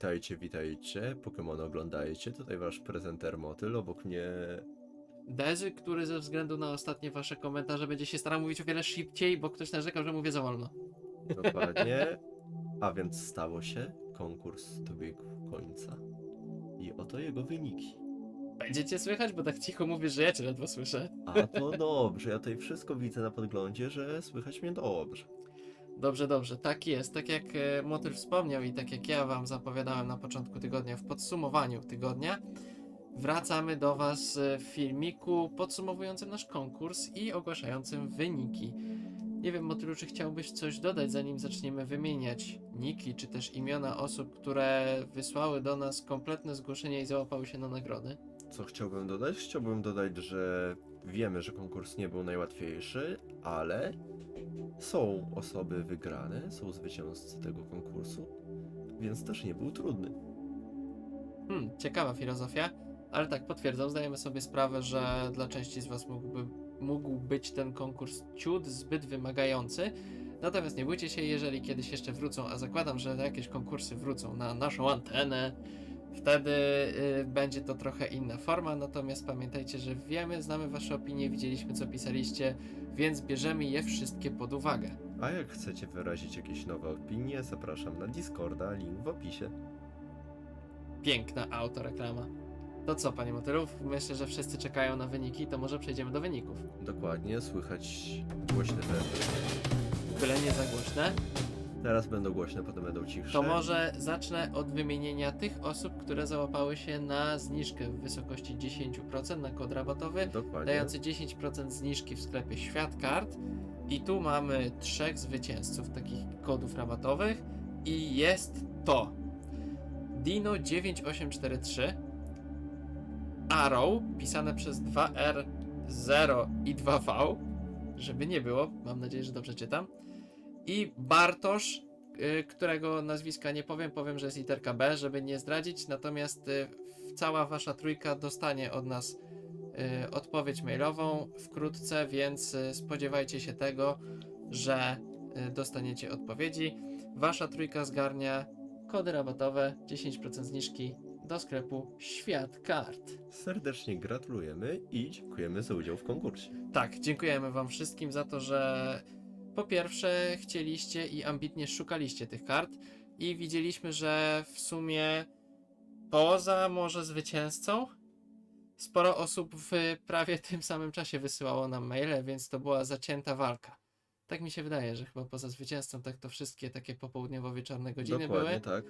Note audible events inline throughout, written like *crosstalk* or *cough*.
Witajcie, witajcie. Pokémon oglądajcie. Tutaj wasz prezenter Motyl. Obok mnie Dezy, który ze względu na ostatnie wasze komentarze będzie się starał mówić o wiele szybciej, bo ktoś narzekał, że mówię za wolno. dokładnie. *laughs* A więc stało się. Konkurs dobiegł końca. I oto jego wyniki. Będziecie słychać, bo tak cicho mówię, że ja cię ledwo słyszę. A to dobrze. Ja tutaj wszystko widzę na podglądzie, że słychać mnie dobrze. Dobrze, dobrze, tak jest. Tak jak e, Motyl wspomniał i tak jak ja wam zapowiadałem na początku tygodnia, w podsumowaniu tygodnia, wracamy do was w filmiku podsumowującym nasz konkurs i ogłaszającym wyniki. Nie wiem, Motylu, czy chciałbyś coś dodać, zanim zaczniemy wymieniać niki, czy też imiona osób, które wysłały do nas kompletne zgłoszenie i załapały się na nagrody? Co chciałbym dodać? Chciałbym dodać, że wiemy, że konkurs nie był najłatwiejszy, ale są osoby wygrane, są zwycięzcy tego konkursu, więc też nie był trudny. Hmm, ciekawa filozofia, ale tak, potwierdzam, zdajemy sobie sprawę, że dla części z Was mógłby, mógł być ten konkurs ciut zbyt wymagający. Natomiast nie bójcie się, jeżeli kiedyś jeszcze wrócą, a zakładam, że jakieś konkursy wrócą na naszą antenę, wtedy y, będzie to trochę inna forma. Natomiast pamiętajcie, że wiemy, znamy Wasze opinie, widzieliśmy co pisaliście, więc bierzemy je wszystkie pod uwagę. A jak chcecie wyrazić jakieś nowe opinie, zapraszam na Discorda, link w opisie. Piękna autoreklama. To co, panie Motylów? Myślę, że wszyscy czekają na wyniki, to może przejdziemy do wyników. Dokładnie, słychać głośne werby. Byle nie za głośne. Teraz będą głośne, potem będą cichsze. To może zacznę od wymienienia tych osób, które załapały się na zniżkę w wysokości 10% na kod rabatowy, Dokładnie. dający 10% zniżki w sklepie Świat Kart. I tu mamy trzech zwycięzców takich kodów rabatowych i jest to Dino 9843 Arrow, pisane przez 2R 0 i 2V, żeby nie było, mam nadzieję, że dobrze czytam. I Bartosz, y, którego nazwiska nie powiem, powiem, że jest literka B, żeby nie zdradzić, natomiast y, cała wasza trójka dostanie od nas y, odpowiedź mailową wkrótce, więc spodziewajcie się tego, że dostaniecie odpowiedzi. Wasza trójka zgarnia kody rabatowe, 10% zniżki do sklepu Świat Kart. Serdecznie gratulujemy i dziękujemy za udział w konkursie. Tak, dziękujemy Wam wszystkim za to, że po pierwsze chcieliście i ambitnie szukaliście tych kart i widzieliśmy, że w sumie poza może zwycięzcą sporo osób w prawie *laughs* tym samym czasie wysyłało nam maile, więc to była zacięta walka. Tak mi się wydaje, że chyba poza zwycięzcą tak to wszystkie takie popołudniowo-wieczorne godziny Dokładnie były. tak.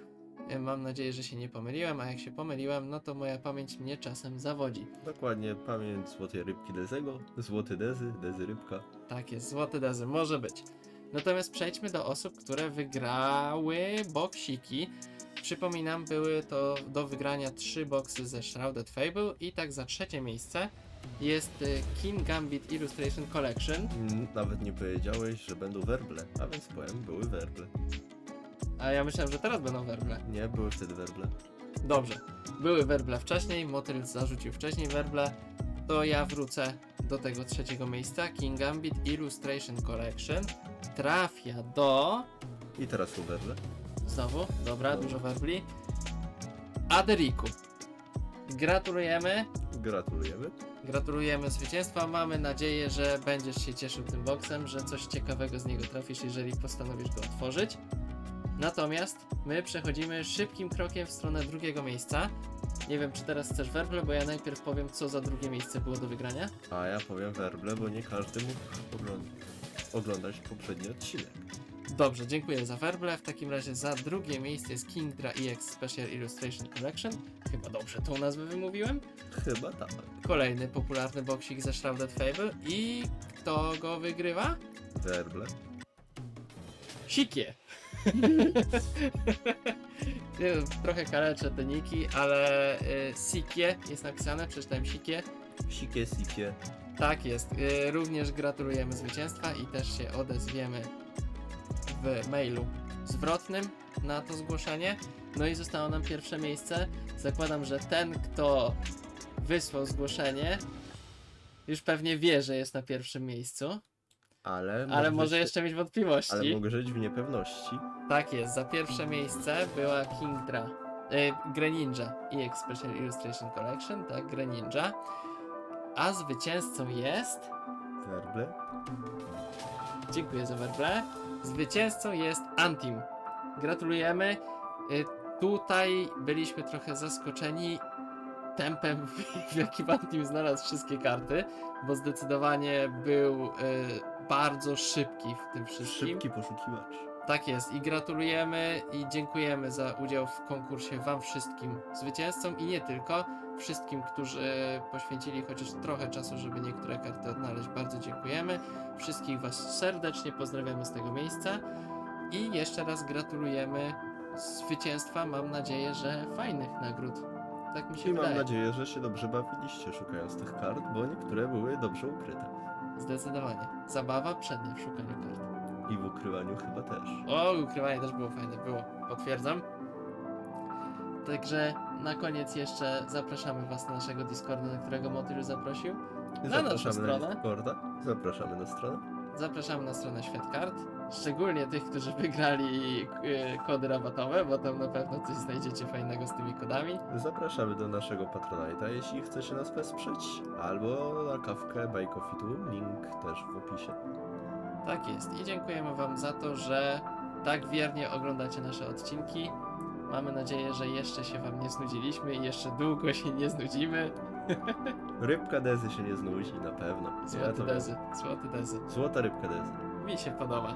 E, Mam nadzieję, że się nie pomyliłem, a jak się pomyliłem, no to moja pamięć mnie czasem zawodzi. Dokładnie, pamięć złotej rybki Dezego, złoty Dezy, Dezy rybka. Tak jest, złoty dezy, może być. Natomiast przejdźmy do osób, które wygrały boksiki. Przypominam, były to do wygrania trzy boksy ze Shrouded Fable i tak za trzecie miejsce jest y, King Gambit Illustration Collection. Mm, Nawet nie powiedziałeś, że będą werble, a więc powiem, były werble. A ja myślałem, że teraz będą werble. Nie, były wtedy werble. Dobrze, były werble wcześniej, Motyl zarzucił wcześniej werble, to ja wrócę do tego trzeciego miejsca. King Gambit Illustration Collection trafia do... I teraz są werble. Znowu, dobra, dużo werbli. Aderiku. Gratulujemy. Gratulujemy. Gratulujemy zwycięstwa. Mamy nadzieję, że będziesz się cieszył tym boksem, że coś ciekawego z niego trafisz, jeżeli postanowisz go otworzyć. Natomiast my przechodzimy szybkim krokiem w stronę drugiego miejsca. Nie wiem, czy teraz chcesz werble, bo ja najpierw powiem, co za drugie miejsce było do wygrania. A ja powiem werble, bo nie każdy mógł oglądać, oglądać poprzedni odcinek. Dobrze, dziękuję za werble. W takim razie za drugie miejsce jest Kingdra EX Special Illustration Collection. Chyba dobrze tą nazwę wymówiłem. Chyba tak. Kolejny popularny boksik ze Shrouded Fable. I kto go wygrywa? Werble. Sikie! *laughs* Trochę kaleczę te niki, ale y, Sikie jest napisane, przeczytałem Sikie. Sikie, sikie. Tak jest. Y, również gratulujemy zwycięstwa i też się odezwiemy w mailu zwrotnym na to zgłoszenie. No i zostało nam pierwsze miejsce. Zakładam, że ten, kto wysłał zgłoszenie, już pewnie wie, że jest na pierwszym miejscu, Ale, ale może żyć- jeszcze mieć wątpliwości. Ale mogę żyć w niepewności. Tak jest, za pierwsze miejsce była Kingdra E, Greninja EX Special Illustration Collection, tak, Greninja. A zwycięzcą jest. Werble. Dziękuję za werble. Zwycięzcą jest Antim. Gratulujemy. Y, Tutaj byliśmy trochę zaskoczeni tempem, *laughs* w jakim Antim znalazł wszystkie karty, bo zdecydowanie był y, bardzo szybki w tym wszystkim. Szybki poszukiwacz. Tak jest i gratulujemy i dziękujemy za udział w konkursie Wam wszystkim zwycięzcom i nie tylko. Wszystkim, którzy poświęcili chociaż trochę czasu, żeby niektóre karty odnaleźć. Bardzo dziękujemy. Wszystkich Was serdecznie pozdrawiamy z tego miejsca i jeszcze raz gratulujemy zwycięstwa. Mam nadzieję, że fajnych nagród. Tak mi się I mam wydaje. nadzieję, że się dobrze bawiliście szukając tych kart, bo niektóre były dobrze ukryte. Zdecydowanie. Zabawa przednia w szukaniu kart. I w ukrywaniu chyba też. O, ukrywanie też było fajne, było, potwierdzam. Także na koniec jeszcze zapraszamy Was na naszego Discorda, na którego Motyl zaprosił. Na naszą Zapraszamy na stronę. Discorda. Zapraszamy na stronę. Zapraszamy na stronę Świat Kart, szczególnie tych, którzy wygrali y, kody rabatowe, bo tam na pewno coś znajdziecie fajnego z tymi kodami. Zapraszamy do naszego Patronite'a, jeśli chcecie nas wesprzeć, albo na kawkę Buy Coffee Tu, link też w opisie. Tak jest i dziękujemy Wam za to, że tak wiernie oglądacie nasze odcinki. Mamy nadzieję, że jeszcze się Wam nie znudziliśmy i jeszcze długo się nie znudzimy. *laughs* Rybka Dezy się nie znudzi, na pewno. Ja Złote to dezy, złote dezy. Złota rybka Dezy. Mi się podoba.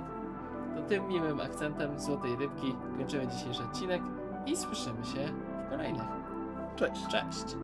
To tym miłym akcentem złotej rybki kończymy dzisiejszy odcinek i słyszymy się w kolejnych. Cześć! Cześć!